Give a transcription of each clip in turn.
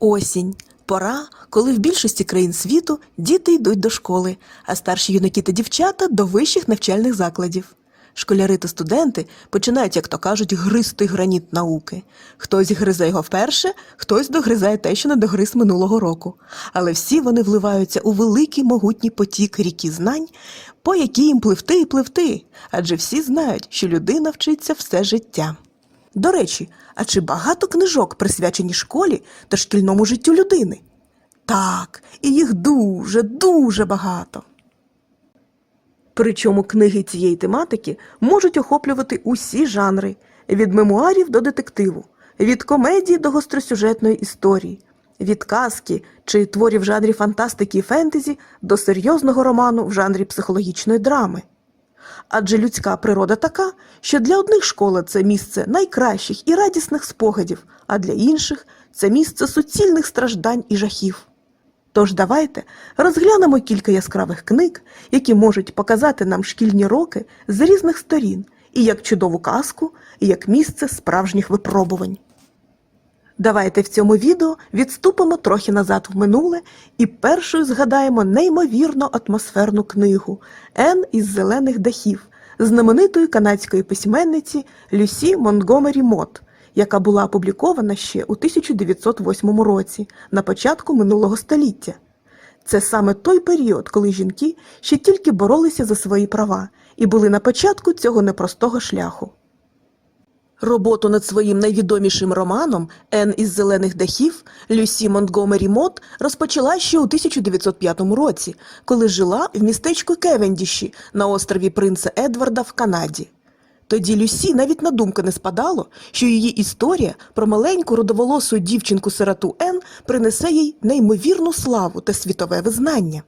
Осінь пора, коли в більшості країн світу діти йдуть до школи, а старші юнаки та дівчата до вищих навчальних закладів. Школяри та студенти починають, як то кажуть, гризти граніт науки. Хтось гризе його вперше, хтось догризає те, що не догриз минулого року. Але всі вони вливаються у великий могутній потік ріки знань, по якій їм пливти і пливти, адже всі знають, що людина вчиться все життя. До речі, а чи багато книжок присвячені школі та шкільному життю людини? Так, і їх дуже, дуже багато. Причому книги цієї тематики можуть охоплювати усі жанри від мемуарів до детективу, від комедії до гостросюжетної історії, від казки чи творів в жанрі фантастики і фентезі до серйозного роману в жанрі психологічної драми. Адже людська природа така, що для одних школа це місце найкращих і радісних спогадів, а для інших це місце суцільних страждань і жахів. Тож давайте розглянемо кілька яскравих книг, які можуть показати нам шкільні роки з різних сторін, і як чудову казку, і як місце справжніх випробувань. Давайте в цьому відео відступимо трохи назад в минуле і першою згадаємо неймовірно атмосферну книгу Ен із зелених дахів знаменитої канадської письменниці Люсі Монтгомері Мот, яка була опублікована ще у 1908 році, на початку минулого століття. Це саме той період, коли жінки ще тільки боролися за свої права і були на початку цього непростого шляху. Роботу над своїм найвідомішим романом Ен із зелених дахів Люсі Монтгомері Мот розпочала ще у 1905 році, коли жила в містечку Кевендіші на острові Принца Едварда в Канаді. Тоді Люсі навіть на думку не спадало, що її історія про маленьку рудоволосу дівчинку-сироту Ен принесе їй неймовірну славу та світове визнання.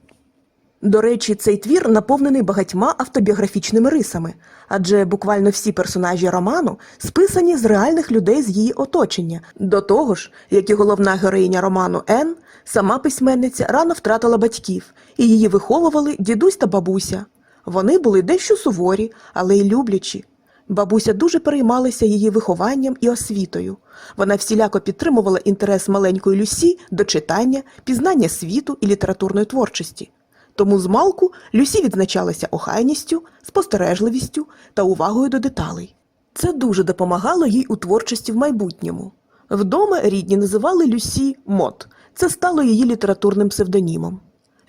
До речі, цей твір наповнений багатьма автобіографічними рисами, адже буквально всі персонажі роману списані з реальних людей з її оточення. До того ж, як і головна героїня роману Ен, сама письменниця рано втратила батьків, і її виховували дідусь та бабуся. Вони були дещо суворі, але й люблячі. Бабуся дуже переймалася її вихованням і освітою. Вона всіляко підтримувала інтерес маленької Люсі до читання, пізнання світу і літературної творчості. Тому з малку Люсі відзначалася охайністю, спостережливістю та увагою до деталей. Це дуже допомагало їй у творчості в майбутньому. Вдома рідні називали Люсі Мот. Це стало її літературним псевдонімом.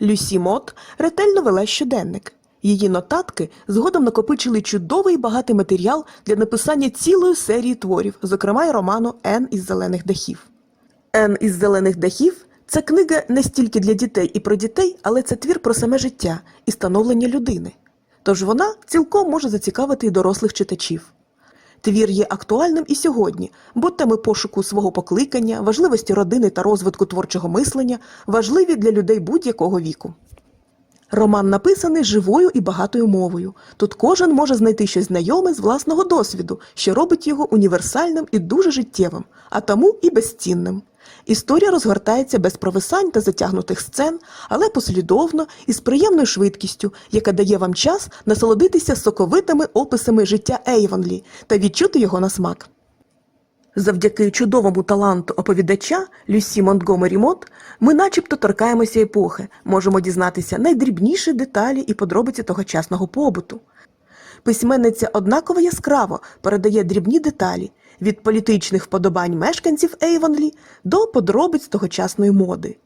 Люсі Мот ретельно вела щоденник. Її нотатки згодом накопичили чудовий багатий матеріал для написання цілої серії творів, зокрема й роману Ен із зелених дахів. Ен із зелених дахів це книга не стільки для дітей і про дітей, але це твір про саме життя і становлення людини. Тож вона цілком може зацікавити і дорослих читачів. Твір є актуальним і сьогодні, бо теми пошуку свого покликання, важливості родини та розвитку творчого мислення важливі для людей будь-якого віку. Роман написаний живою і багатою мовою. Тут кожен може знайти щось знайоме з власного досвіду, що робить його універсальним і дуже життєвим, а тому і безцінним. Історія розгортається без провисань та затягнутих сцен, але послідовно і з приємною швидкістю, яка дає вам час насолодитися соковитими описами життя Ейвонлі та відчути його на смак. Завдяки чудовому таланту оповідача Люсі Монтгомері Мот ми начебто торкаємося епохи, можемо дізнатися найдрібніші деталі і подробиці тогочасного побуту. Письменниця однаково яскраво передає дрібні деталі від політичних вподобань мешканців Ейвонлі до подробиць тогочасної моди.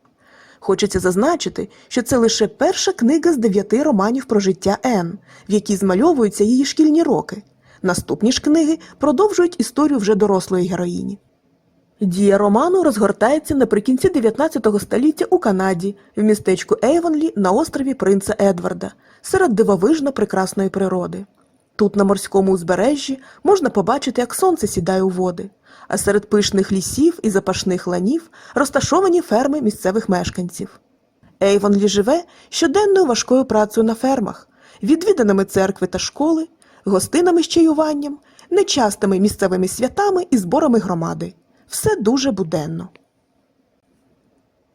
Хочеться зазначити, що це лише перша книга з дев'яти романів про життя Ен, в якій змальовуються її шкільні роки. Наступні ж книги продовжують історію вже дорослої героїні. Дія роману розгортається наприкінці 19 століття у Канаді, в містечку Ейвонлі на острові Принца Едварда, серед дивовижно прекрасної природи. Тут, на морському узбережжі, можна побачити, як сонце сідає у води, а серед пишних лісів і запашних ланів розташовані ферми місцевих мешканців. Ейвонлі живе щоденною важкою працею на фермах, відвіданими церкви та школи, гостинами з чаюванням, нечастими місцевими святами і зборами громади. Все дуже буденно.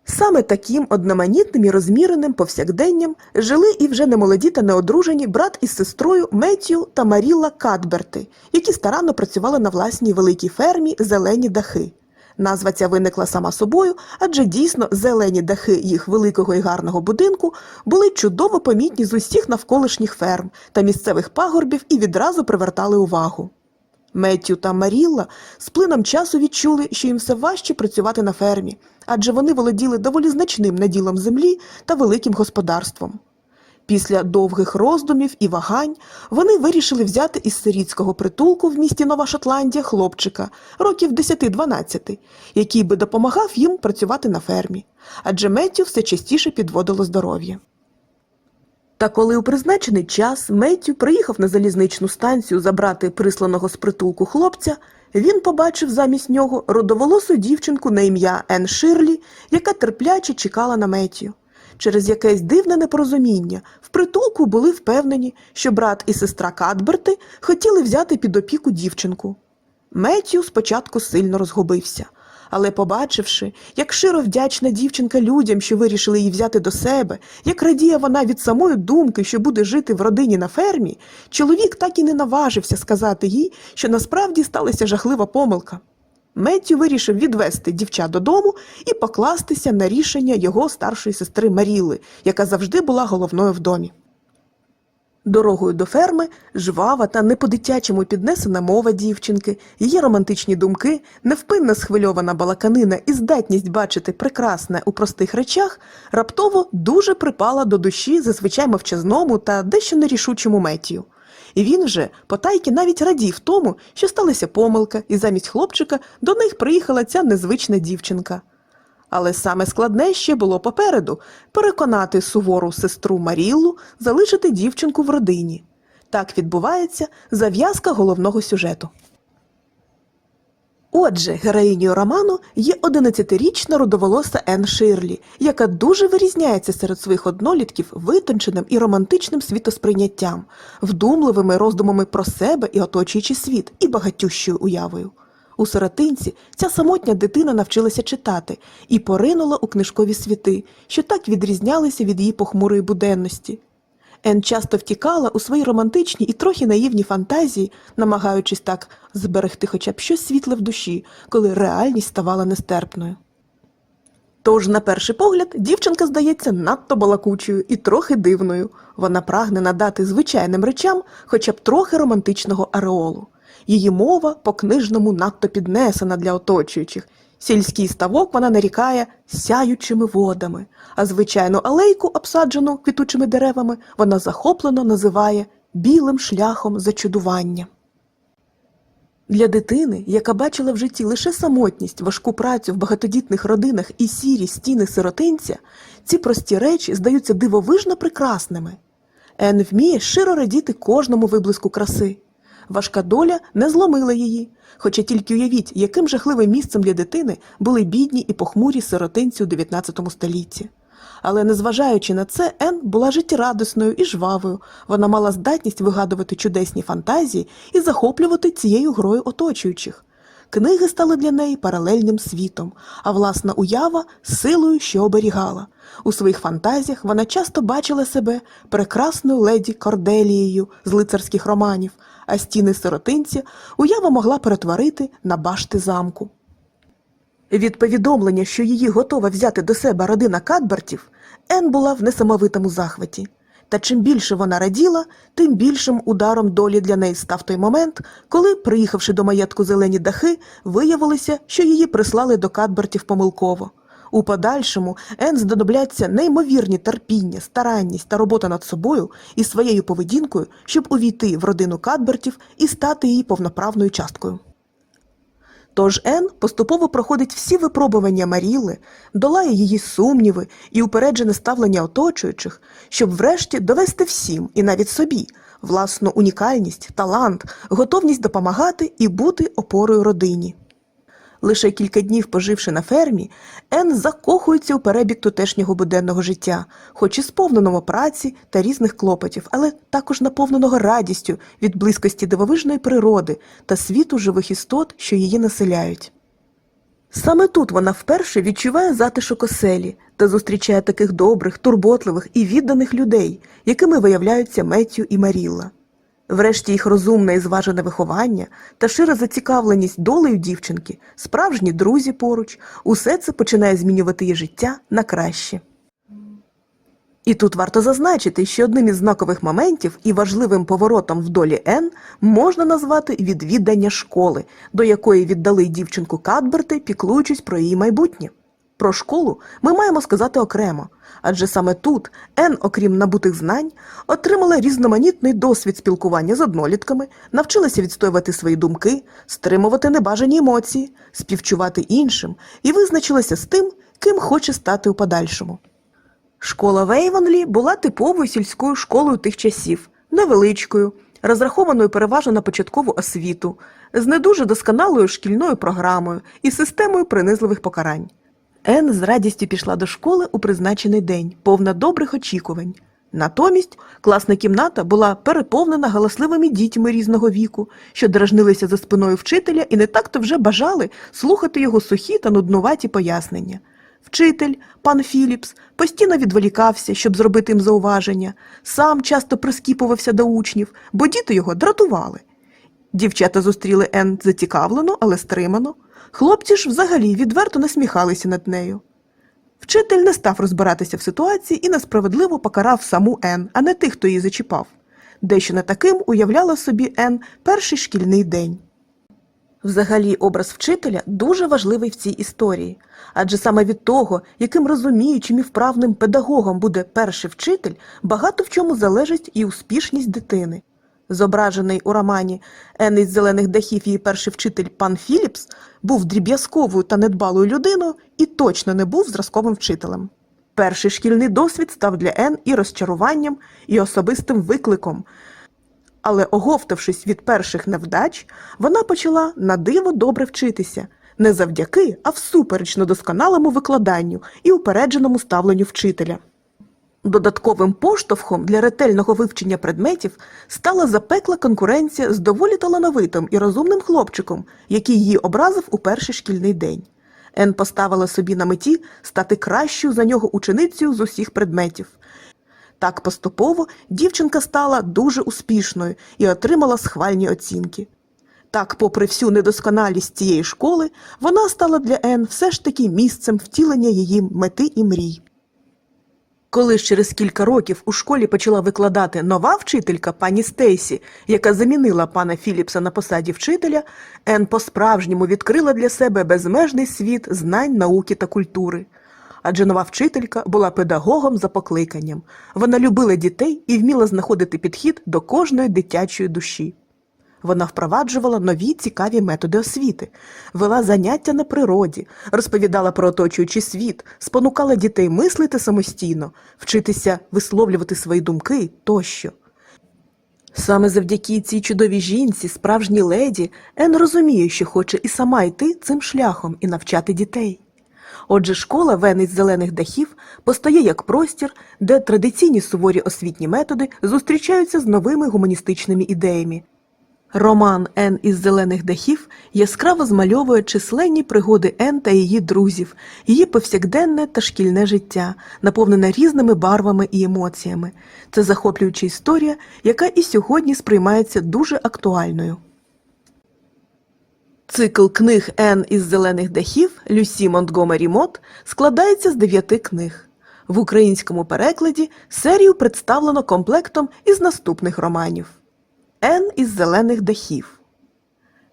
Саме таким одноманітним і розміреним повсякденням жили і вже немолоді та неодружені брат із сестрою Меттю та Маріла Кадберти, які старанно працювали на власній великій фермі зелені дахи. Назва ця виникла сама собою, адже дійсно зелені дахи їх великого і гарного будинку були чудово помітні з усіх навколишніх ферм та місцевих пагорбів і відразу привертали увагу. Меттю та Марілла з плином часу відчули, що їм все важче працювати на фермі, адже вони володіли доволі значним наділом землі та великим господарством. Після довгих роздумів і вагань вони вирішили взяти із сирітського притулку в місті Нова Шотландія хлопчика років 10-12, який би допомагав їм працювати на фермі, адже Меттю все частіше підводило здоров'я. Та коли у призначений час Меттю приїхав на залізничну станцію забрати присланого з притулку хлопця, він побачив замість нього родоволосу дівчинку на ім'я Ен Ширлі, яка терпляче чекала на Меттю. Через якесь дивне непорозуміння в притулку були впевнені, що брат і сестра Кадберти хотіли взяти під опіку дівчинку. Меттю спочатку сильно розгубився, але побачивши, як широ вдячна дівчинка людям, що вирішили її взяти до себе, як радіє вона від самої думки, що буде жити в родині на фермі, чоловік так і не наважився сказати їй, що насправді сталася жахлива помилка. Меттю вирішив відвести дівча додому і покластися на рішення його старшої сестри Маріли, яка завжди була головною в домі. Дорогою до ферми жвава та не по-дитячому піднесена мова дівчинки, її романтичні думки, невпинна схвильована балаканина і здатність бачити прекрасне у простих речах раптово дуже припала до душі зазвичай мовчазному та дещо нерішучому Меттію. І він вже потайки навіть радів тому, що сталася помилка, і замість хлопчика до них приїхала ця незвична дівчинка. Але саме складне ще було попереду переконати сувору сестру Маріллу залишити дівчинку в родині. Так відбувається зав'язка головного сюжету. Отже, героїнею роману є 11-річна родоволоса Ен Ширлі, яка дуже вирізняється серед своїх однолітків витонченим і романтичним світосприйняттям, вдумливими роздумами про себе і оточуючий світ, і багатющою уявою. У сиротинці ця самотня дитина навчилася читати і поринула у книжкові світи, що так відрізнялися від її похмурої буденності. Ен часто втікала у свої романтичні і трохи наївні фантазії, намагаючись так зберегти хоча б щось світле в душі, коли реальність ставала нестерпною. Тож, на перший погляд, дівчинка здається надто балакучою і трохи дивною. Вона прагне надати звичайним речам хоча б трохи романтичного ареолу. Її мова по-книжному надто піднесена для оточуючих. Сільський ставок вона нарікає сяючими водами, а звичайну алейку, обсаджену квітучими деревами, вона захоплено називає білим шляхом зачудування. Для дитини, яка бачила в житті лише самотність, важку працю в багатодітних родинах і сірі стіни сиротинця, ці прості речі здаються дивовижно прекрасними. Ен вміє щиро радіти кожному виблиску краси. Важка доля не зломила її, хоча тільки уявіть, яким жахливим місцем для дитини були бідні і похмурі сиротинці у 19 столітті. Але незважаючи на це, Ен була життєрадісною і жвавою. Вона мала здатність вигадувати чудесні фантазії і захоплювати цією грою оточуючих. Книги стали для неї паралельним світом, а власна уява силою, що оберігала. У своїх фантазіях вона часто бачила себе прекрасною леді Корделією з лицарських романів, а стіни сиротинця уява могла перетворити на башти замку. Від повідомлення, що її готова взяти до себе родина Кадбертів, Ен була в несамовитому захваті. Та чим більше вона раділа, тим більшим ударом долі для неї став той момент, коли, приїхавши до маєтку зелені дахи, виявилося, що її прислали до Кадбертів помилково. У подальшому Ен знадобляться неймовірні терпіння, старанність та робота над собою і своєю поведінкою, щоб увійти в родину Кадбертів і стати її повноправною часткою. Тож Ен поступово проходить всі випробування Маріли, долає її сумніви і упереджене ставлення оточуючих, щоб врешті довести всім, і навіть собі, власну унікальність, талант, готовність допомагати і бути опорою родині. Лише кілька днів поживши на фермі, Ен закохується у перебіг тутешнього буденного життя, хоч і сповненого праці та різних клопотів, але також наповненого радістю від близькості дивовижної природи та світу живих істот, що її населяють. Саме тут вона вперше відчуває затишок оселі та зустрічає таких добрих, турботливих і відданих людей, якими виявляються Меттю і Марілла. Врешті їх розумне і зважене виховання та шира зацікавленість долею дівчинки, справжні друзі поруч, усе це починає змінювати її життя на краще. І тут варто зазначити, що одним із знакових моментів і важливим поворотом в долі Ен можна назвати відвідання школи, до якої віддали дівчинку Кадберти, піклуючись про її майбутнє. Про школу ми маємо сказати окремо, адже саме тут Ен, окрім набутих знань, отримала різноманітний досвід спілкування з однолітками, навчилася відстоювати свої думки, стримувати небажані емоції, співчувати іншим і визначилася з тим, ким хоче стати у подальшому. Школа Вейвонлі була типовою сільською школою тих часів, невеличкою, розрахованою переважно на початкову освіту, з не дуже досконалою шкільною програмою і системою принизливих покарань. Ен з радістю пішла до школи у призначений день, повна добрих очікувань. Натомість класна кімната була переповнена галасливими дітьми різного віку, що дражнилися за спиною вчителя і не так-то вже бажали слухати його сухі та нуднуваті пояснення. Вчитель, пан Філіпс, постійно відволікався, щоб зробити їм зауваження, сам часто прискіпувався до учнів, бо діти його дратували. Дівчата зустріли Ен зацікавлено, але стримано. Хлопці ж взагалі відверто насміхалися над нею. Вчитель не став розбиратися в ситуації і несправедливо покарав саму Ен, а не тих, хто її зачіпав. Дещо не таким уявляла собі Ен перший шкільний день. Взагалі, образ вчителя дуже важливий в цій історії, адже саме від того, яким розуміючим і вправним педагогом буде перший вчитель, багато в чому залежить і успішність дитини. Зображений у романі Ен із зелених дахів її перший вчитель пан Філіпс був дріб'язковою та недбалою людиною і точно не був зразковим вчителем. Перший шкільний досвід став для Ен і розчаруванням, і особистим викликом. Але, оговтавшись від перших невдач, вона почала на диво добре вчитися не завдяки, а всупереч недосконалому викладанню і упередженому ставленню вчителя. Додатковим поштовхом для ретельного вивчення предметів стала запекла конкуренція з доволі талановитим і розумним хлопчиком, який її образив у перший шкільний день. Ен поставила собі на меті стати кращою за нього ученицею з усіх предметів. Так поступово дівчинка стала дуже успішною і отримала схвальні оцінки. Так, попри всю недосконалість цієї школи, вона стала для Ен все ж таки місцем втілення її мети і мрій. Коли ж через кілька років у школі почала викладати нова вчителька пані Стейсі, яка замінила пана Філіпса на посаді вчителя, Ен по-справжньому відкрила для себе безмежний світ знань, науки та культури. Адже нова вчителька була педагогом за покликанням. Вона любила дітей і вміла знаходити підхід до кожної дитячої душі. Вона впроваджувала нові цікаві методи освіти, вела заняття на природі, розповідала про оточуючий світ, спонукала дітей мислити самостійно, вчитися висловлювати свої думки тощо. Саме завдяки цій чудовій жінці, справжній леді, Ен розуміє, що хоче і сама йти цим шляхом і навчати дітей. Отже, школа Вен із зелених дахів постає як простір, де традиційні суворі освітні методи зустрічаються з новими гуманістичними ідеями. Роман Ен із зелених дахів яскраво змальовує численні пригоди Ен та її друзів, її повсякденне та шкільне життя, наповнене різними барвами і емоціями. Це захоплююча історія, яка і сьогодні сприймається дуже актуальною. Цикл книг Ен із зелених дахів Люсі Монтгомері Мот складається з дев'яти книг. В українському перекладі серію представлено комплектом із наступних романів: Ен із зелених дахів,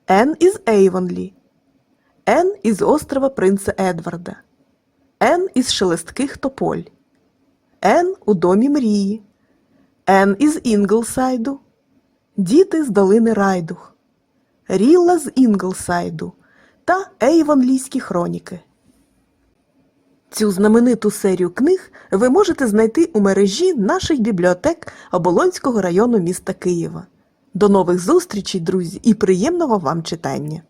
Ен із Ейвонлі, Ен із острова Принца Едварда, Ен із шелестких тополь, Ен у домі мрії, Ен із Інглсайду, Діти з долини Райдух. Рілла з Інглсайду та Ейвонлійські хроніки. Цю знамениту серію книг ви можете знайти у мережі наших бібліотек Оболонського району міста Києва. До нових зустрічей, друзі, і приємного вам читання!